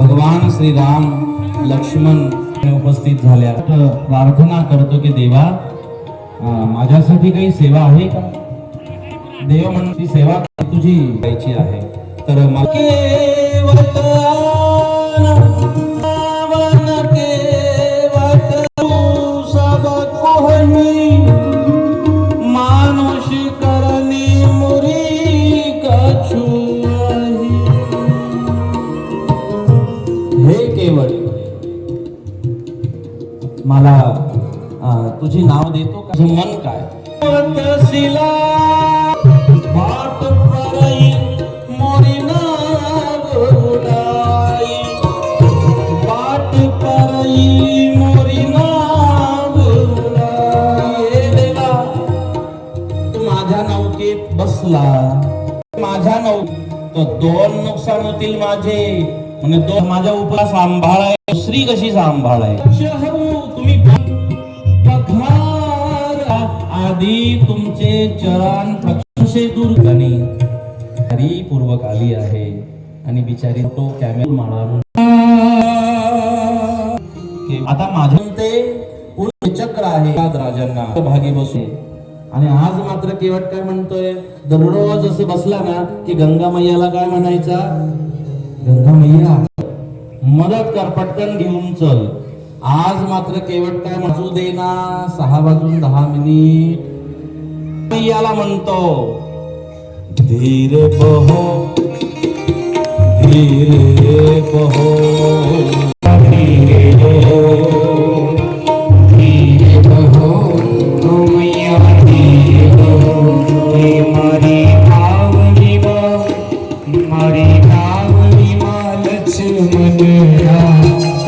भगवान श्रीराम लक्ष्मण उपस्थित झाल्या तर प्रार्थना करतो की देवा माझ्यासाठी काही सेवा आहे का? देव म्हणून ती सेवा तुझी द्यायची आहे. तर मला हे केवळ मला तुझे तुझी नाव देतो का? तुझं मन काय? परई मोरी मोरी तू माझ्या नौकेत बसला. माझ्या नौ तर दोन नुकसान होतील माझे. म्हणजे दोन माझ्या उपरा सांभाळाय दुसरी कशी सांभाळाय? तुम्ही आधी तुमचे चरण पक्षे दुर्गणी हरी पूर्वक आली आहे आणि बिचारी तो कॅमेरा माळा आता माझ्या ते चक्र आहे. आज राजांना भागी बसू आणि आज मात्र केवट काय म्हणतोय? दररोज असं बसला ना की गंगा मैयाला काय म्हणायचा? गंगा मदत कर पटकन घेऊन चल. आज मात्र केवट काय वाजू देना सहा वाजून दहा मिनिट. याला म्हणतो धीर बहो धीरे बहो. धीरे बहो धीरे बहो मारी आवनी मारी आवनी দিনে